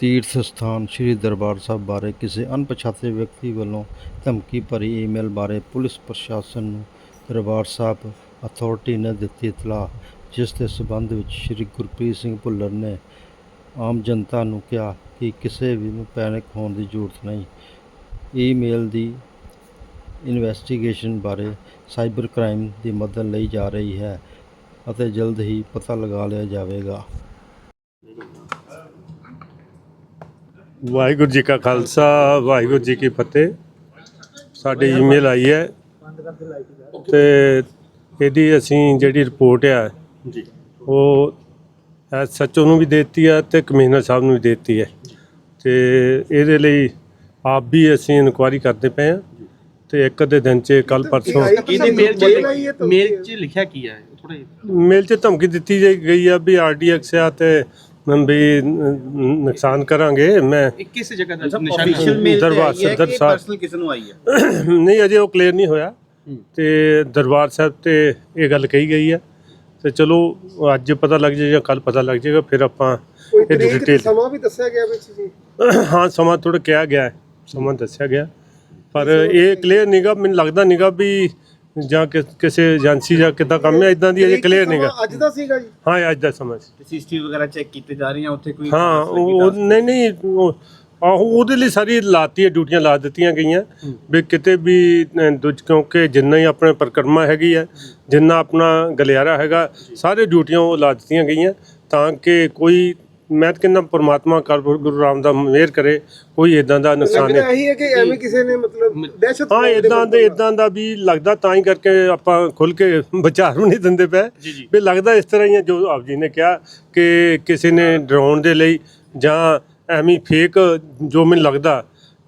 ਤੀਰਥ ਸਥਾਨ ਸ੍ਰੀ ਦਰਬਾਰ ਸਾਹਿਬ ਬਾਰੇ ਕਿਸੇ ਅਣਪਛਾਤੇ ਵਿਅਕਤੀ ਵੱਲੋਂ ਧਮਕੀ ਭਰੀ ਈਮੇਲ ਬਾਰੇ ਪੁਲਿਸ ਪ੍ਰਸ਼ਾਸਨ ਨੂੰ ਦਰਬਾਰ ਸਾਹਿਬ ਅਥਾਰਟੀ ਨੇ ਦਿੱਤੀ ਇਤਲਾਹ, ਜਿਸ ਦੇ ਸਬੰਧ ਵਿੱਚ ਸ੍ਰੀ ਗੁਰਪ੍ਰੀਤ ਸਿੰਘ ਭੁੱਲਰ ਨੇ ਆਮ ਜਨਤਾ ਨੂੰ ਕਿਹਾ ਕਿ ਕਿਸੇ ਵੀ ਨੂੰ ਪੈਨਿਕ ਹੋਣ ਦੀ ਜ਼ਰੂਰਤ ਨਹੀਂ। ਈਮੇਲ ਦੀ ਇਨਵੈਸਟੀਗੇਸ਼ਨ ਬਾਰੇ ਸਾਈਬਰ ਕ੍ਰਾਈਮ ਦੀ ਮਦਦ ਲਈ ਜਾ ਰਹੀ ਹੈ ਅਤੇ ਜਲਦ ਹੀ ਪਤਾ ਲਗਾ ਲਿਆ ਜਾਵੇਗਾ। ਵਾਹਿਗੁਰੂ ਜੀ ਕਾ ਖਾਲਸਾ ਵਾਹਿਗੁਰੂ ਜੀ ਕੀ ਫਤਿਹ। ਸਾਡੀ ਈਮੇਲ ਆਈ ਹੈ ਤੇ ਇਹਦੀ ਅਸੀਂ ਜਿਹੜੀ ਰਿਪੋਰਟ ਆ ਜੀ। ਉਹ ਸੱਚੋ ਨੂੰ ਵੀ ਦੇਤੀ ਹੈ ਤੇ ਕਮਿਸ਼ਨਰ ਸਾਹਿਬ ਨੂੰ ਵੀ ਦੇਤੀ ਹੈ। ਤੇ ਇਹਦੇ ਲਈ ਆਪ ਵੀ ਅਸੀਂ ਇਨਕੁਆਇਰੀ ਕਰਦੇ ਪਏ ਹਾਂ। ਤੇ ਇੱਕ ਅੱਧੇ ਦਿਨ ਚ ਕੱਲ ਪਰਸੋਂ ਇਹਦੇ ਮੇਲ ਚ ਮੇਲ ਚ ਲਿਖਿਆ ਕੀ ਹੈ? ਥੋੜਾ ਮੇਲ 'ਚ ਧਮਕੀ ਦਿੱਤੀ ਗਈ ਆ ਵੀ ਆਰਡੀਐਕਸ ਆ ਤੇ ਵੀ ਨ- ਨੁਕਸਾਨ ਕਰਾਂਗੇ ਮੈਂ ਇਹ ਕਿਸ ਜਗ੍ਹਾ ਦਾ ਅਫੀਸ਼ੀਅਲ ਨਿਸ਼ਾਨ ਮੇਲ ਦਰਬਾਰ ਕਿ ਸਾਹਿਬ। ਪਰਸਨਲ ਕਿਸ ਨੂੰ ਆਈ ਹੈ ਨਹੀਂ ਅਜੇ ਉਹ ਕਲੀਅਰ ਨਹੀਂ ਹੋਇਆ ਤੇ ਦਰਬਾਰ ਸਾਹਿਬ ਤੇ ਇਹ ਗੱਲ ਕਹੀ ਗਈ ਹੈ ਤੇ ਚਲੋ ਅੱਜ ਪਤਾ ਲੱਗ ਜਾਏ ਜਾਂ ਕੱਲ ਪਤਾ ਲੱਗ ਜਾਏਗਾ ਫਿਰ ਆਪਾਂ ਡਿਟੇਲ ਸਮਾਂ ਵੀ ਦੱਸਿਆ ਗਿਆ ਵਿੱਚ ਜੀ ਹਾਂ ਸਮਾਂ ਥੋੜਾ ਕਿਹਾ ਗਿਆ ਹੈ ਸਮਾਂ ਦੱਸਿਆ ਗਿਆ ਪਰ ਇਹ ਕਲੀਅਰ ਨਹੀਂਗਾ ਮੈਨੂੰ ਲੱਗਦਾ ਨਹੀਂਗਾ ਵੀ ਜਾਂ ਕਿ- ਕਿਸੇ ਏਜੰਸੀ ਜਾਂ ਕਿੱਦਾਂ ਕੰਮ ਹੈ ਇਦਾਂ ਦੀ ਅਜੇ ਕਲੀਅਰ ਸਮਾਂ ਨਹੀਂਗਾ ਅੱਜ ਦਾ ਸੀਗਾ ਜੀ ਹਾਂ ਅੱਜ ਦਾ ਸਮਾਂ ਸੀ। ਸੀਸੀਟੀਵੀ ਵਗੈਰਾ ਚੈੱਕ ਕੀਤੇ ਜਾ ਰਹੀਆਂ ਉੱਥੇ ਕੋਈ ਹਾਂ ਉਹ? ਨਹੀਂ ਨਹੀਂ ਉਹ- ਆਹੋ ਉਹਦੇ ਲਈ ਸਾਰੀ ਲਾਤੀ ਹੈ ਡਿਊਟੀਆਂ ਲਾ ਦਿੱਤੀਆਂ ਗਈਆਂ ਵੀ ਕਿਤੇ ਵੀ ਅ, ਦੂਜ ਕਿਉਂਕਿ ਜਿੰਨਾ ਹੀ ਆਪਣੇ ਪਰਿਕਰਮਾ ਹੈਗੀ ਹੈ ਜਿੰਨਾ ਆਪਣਾ ਗਲਿਆਰਾ ਹੈਗਾ ਸਾਰੇ ਡਿਊਟੀਆਂ ਉਹ ਲਾ ਦਿੱਤੀਆਂ ਗਈਆਂ ਤਾਂ ਕਿ ਕੋਈ ਮੈਂ ਤਾਂ ਕਹਿੰਦਾ ਪਰਮਾਤਮਾ ਕਰ ਗੁਰੂ ਰਾਮ ਦਾ ਮਿਹਰ ਕਰੇ ਕੋਈ ਇਦਾਂ ਦਾ ਨੁਕਸਾਨ ਨਹੀਂ ਇਹੀ ਹੈ ਕਿ ਐਵੇਂ ਕਿਸੇ ਨੇ ਮਤਲਬ ਦਹਿਸ਼ਤ ਹਾਂ ਇਦਾਂ ਦੇ ਇਦਾਂ ਦਾ ਵੀ ਲੱਗਦਾ ਤਾਂ ਹੀ ਕਰਕੇ ਆਪਾਂ ਖੁੱਲ ਕੇ ਵਿਚਾਰ ਵੀ ਨਹੀਂ ਦਿੰਦੇ ਪਏ। ਵੀ ਲੱਗਦਾ ਇਸ ਤਰ੍ਹਾਂ ਹੀ ਹੈ ਜੋ ਆਪ ਜੀ ਨੇ ਕਿਹਾ ਕਿ ਕਿਸੇ ਨੇ ਡਰਾਉਣ ਦੇ ਲਈ ਜਾਂ ਐਵੇਂ ਫੇਕ ਜੋ ਮੈਨੂੰ ਲੱਗਦਾ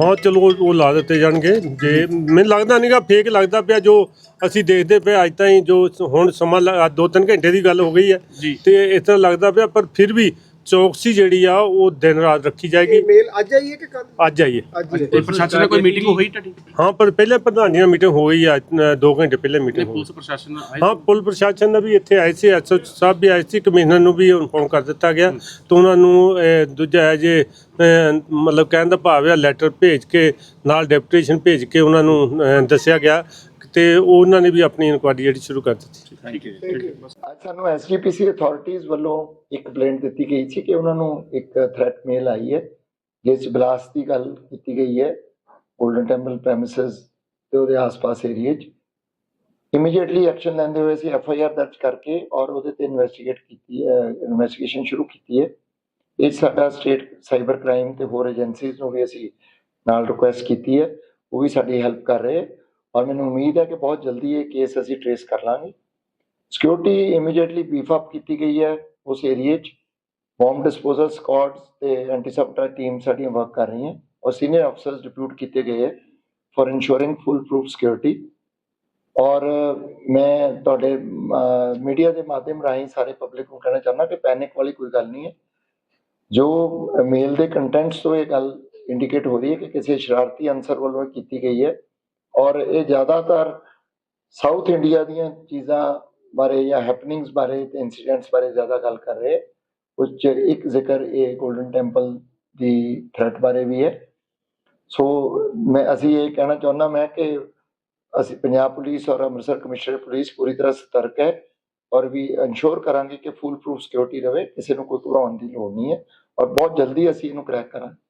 ਹਾਂ ਚਲੋ ਉਹ- ਲਾ ਦਿੱਤੇ ਜਾਣਗੇ। ਜੇ ਮੈਨੂੰ ਲੱਗਦਾ ਨਹੀਂਗਾ ਫੇਕ ਲੱਗਦਾ ਪਿਆ ਜੋ ਅਸੀਂ ਦੇਖਦੇ ਪਏ ਅੱਜ ਤਾਈਂ ਜੋ ਹੁਣ ਸਮਾਂ ਲ- ਦੋ ਤਿੰਨ ਘੰਟੇ ਦੀ ਗੱਲ ਹੋ ਗਈ ਹੈ। ਜੀ। ਤੇ ਇਸ ਤਰ੍ਹਾਂ ਲੱਗਦਾ ਪਿਆ ਪਰ ਫਿਰ ਵੀ ਚੌਕਸੀ ਜਿਹੜੀ ਆ ਉਹ ਦਿਨ ਰਾਤ ਰੱਖੀ ਜਾਏਗੀ। ਮੇਲ ਅੱਜ ਆਈ ਹੈ ਕਿ ਕੱਲ ਅੱਜ ਆਈਏ ਅੱਜ ਹੀ ਹੈ। ਤੇ ਪ੍ਰਸ਼ਾਸਨ ਨਾਲ ਕੋਈ ਮੀਟਿੰਗ ਹੋਈ ਤੁਹਾਡੀ? ਹਾਂ ਪਰ ਪਹਿਲੇ ਪ੍ਰਧਾਨੀਆਂ ਮੀਟਿੰਗ ਹੋ ਗਈ ਆ ਅ, ਦੋ ਘੰਟੇ ਪਹਿਲੇ ਤੇ ਮੀਟਿੰਗ ਹੋ ਗਈ। ਪੁਲਿਸ ਪ੍ਰਸ਼ਾਸਨ ਆਏ ਹਾਂ ਪੁਲ ਪ੍ਰਸ਼ਾਸਨ ਨੇ ਵੀ ਇੱਥੇ ਆਏ ਸੀ ਐਸਓ ਸਾਹਿਬ ਵੀ ਆਏ ਸੀ ਕਮਿਸ਼ਨਰ ਨੂੰ ਵੀ ਇਨਫੋਰਮ ਕਰ ਦਿੱਤਾ ਗਿਆ। ਤੇ ਉਹਨਾਂ ਨੂੰ ਦੂਜਾ ਹੈ ਜੇ ਮਤਲਬ ਕਹਿਣ ਦਾ ਭਾਵ ਹੈ ਲੈਟਰ ਭੇਜ ਕੇ ਨਾਲ ਡੈਪੂਟੇਸ਼ਨ ਭੇਜ ਕੇ ਉਹਨਾਂ ਨੂੰ ਦੱਸਿਆ ਗਿਆ ਤੇ ਉਹਨਾਂ ਨੇ ਵੀ ਆਪਣੀ ਇਨਕੁਆਇਰੀ ਜਿਹੜੀ ਸ਼ੁਰੂ ਕਰ ਦਿੱਤੀ. Thank you. ਅੱਜ ਸਾਨੂੰ ਐਸਜੀਪੀਸੀ ਅਥਾਰਟੀਜ਼ ਵੱਲੋਂ ਇੱਕ ਕੰਪਲੇਂਟ ਦਿੱਤੀ ਗਈ ਸੀ ਕਿ ਉਹਨਾਂ ਨੂੰ ਇੱਕ ਥ੍ਰੈਟ ਮੇਲ ਆਈ ਹੈ ਜਿਸ ਬਲਾਸਟ ਦੀ ਗੱਲ ਕੀਤੀ ਗਈ ਹੈ 골ਡਨ ਟੈਂਪਲ ਪ੍ਰੈਮਿਸਸ ਤੇ ਉਹਦੇ ਆਸ-ਪਾਸ ਏਰੀਏ 'ਚ ਇਮੀਡੀਏਟਲੀ ਐਕਸ਼ਨ ਲੈਂਦੇ ਹੋਏ ਅਸੀਂ ਐਫ ਆਈ ਆਰ ਦਰਜ ਕਰਕੇ ਔਰ ਉਹਦੇ ਤੇ ਇਨਵੈਸਟੀਗੇਟ ਕੀਤੀ ਹੈ ਇਨਵੈਸਟੀਗੇਸ਼ਨ ਸ਼ੁਰੂ ਕੀਤੀ ਹੈ ਇਹ ਸਾਡਾ ਸਟੇਟ ਸਾਈਬਰ ਕ੍ਰਾਈਮ ਤੇ ਹੋਰ ਏਜੰਸੀਜ਼ ਨੂੰ ਵੀ ਅਸੀਂ ਨਾਲ ਰਿਕੁਐਸਟ ਕੀਤੀ ਹੈ, ਉਹ ਵੀ ਸਾਡੀ ਹੈਲਪ ਕਰ ਰਹੇ ਔਰ ਮੈਨੂੰ ਉਮੀਦ ਹੈ ਕਿ ਬਹੁਤ ਜਲਦੀ ਇਹ ਕੇਸ ਅਸੀਂ ਟ੍ਰੇਸ ਕਰ ਲਾਂਗੇ। ਸਿਕਿਉਰਿਟੀ ਇਮੀਡੀਏਟਲੀ ਬੀਫ ਅਪ ਕੀਤੀ ਗਈ ਹੈ ਉਸ ਏਰੀਏ 'ਚ। ਬੰਬ ਡਿਸਪੋਜ਼ਲ ਸਕੁਆਡਸ ਤੇ ਐਂਟੀ ਸਬਟਰ ਟੀਮ ਸਾਡੀਆਂ ਵਰਕ ਕਰ ਰਹੀਆਂ ਔਰ ਸੀਨੀਅਰ ਅਫਸਰਸ ਡਿਪਿਊਟ ਕੀਤੇ ਗਏ ਹੈ for ensuring full proof security ਔਰ ਮੈਂ ਤੁਹਾਡੇ ਮੀਡੀਆ ਦੇ ਮਾਧਿਅਮ ਰਾਹੀਂ ਸਾਰੇ ਪਬਲਿਕ ਨੂੰ ਕਹਿਣਾ ਚਾਹੁੰਦਾ ਕਿ ਪੈਨਿਕ ਵਾਲੀ ਕੋਈ ਗੱਲ ਨਹੀਂ ਹੈ। ਜੋ ਮੇਲ ਦੇ ਕੰਟੈਂਟਸ ਤੋਂ ਇਹ ਗੱਲ ਇੰਡੀਕੇਟ ਹੋ ਰਹੀ ਹੈ ਕਿ ਕਿਸੇ ਸ਼ਰਾਰਤੀ ਅਨਸਰ ਵੱਲੋਂ ਇਹ ਕੀਤੀ ਗਈ ਹੈ ਔਰ ਇਹ ਜ਼ਿਆਦਾਤਰ ਸਾਊਥ ਇੰਡੀਆ ਦੀਆਂ ਚੀਜ਼ਾਂ ਬਾਰੇ ਜਾਂ ਹੈਪਨਿੰਗਸ ਬਾਰੇ ਤੇ ਇਨਸੀਡੈਂਟਸ ਬਾਰੇ ਜ਼ਿਆਦਾ ਗੱਲ ਕਰ ਰਹੇ ਉਸ 'ਚ ਇੱਕ ਜ਼ਿਕਰ ਇਹ 골ਡਨ ਟੈਂਪਲ ਦੀ ਥ੍ਰੈਟ ਬਾਰੇ ਵੀ ਹੈ। ਸੋ ਮੈਂ, ਅਸੀਂ ਇਹ ਕਹਿਣਾ ਚਾਹੁੰਦਾ ਮੈਂ ਕਿ ਅਸੀਂ ਪੰਜਾਬ ਪੁਲਿਸ ਔਰ ਅੰਮ੍ਰਿਤਸਰ ਕਮਿਸ਼ਨਰ ਪੁਲਿਸ ਪੂਰੀ ਤਰ੍ਹਾਂ ਸਤਰਕ ਹੈ। ਔਰ ਵੀ ਇਨਸ਼ੋਰ ਕਰਾਂਗੇ ਕਿ ਫੁੱਲ ਪ੍ਰੂਫ ਸਿਕਿਉਰਿਟੀ ਰਵੇ, ਕਿਸੇ ਨੂੰ ਕੋਈ ਘਬਰਾਉਣ ਦੀ ਲੋੜ ਨਹੀਂ ਹੈ ਔਰ ਬਹੁਤ ਜਲਦੀ ਅਸੀਂ ਇਹਨੂੰ ਕ੍ਰੈਕ ਕਰਾਂਗੇ।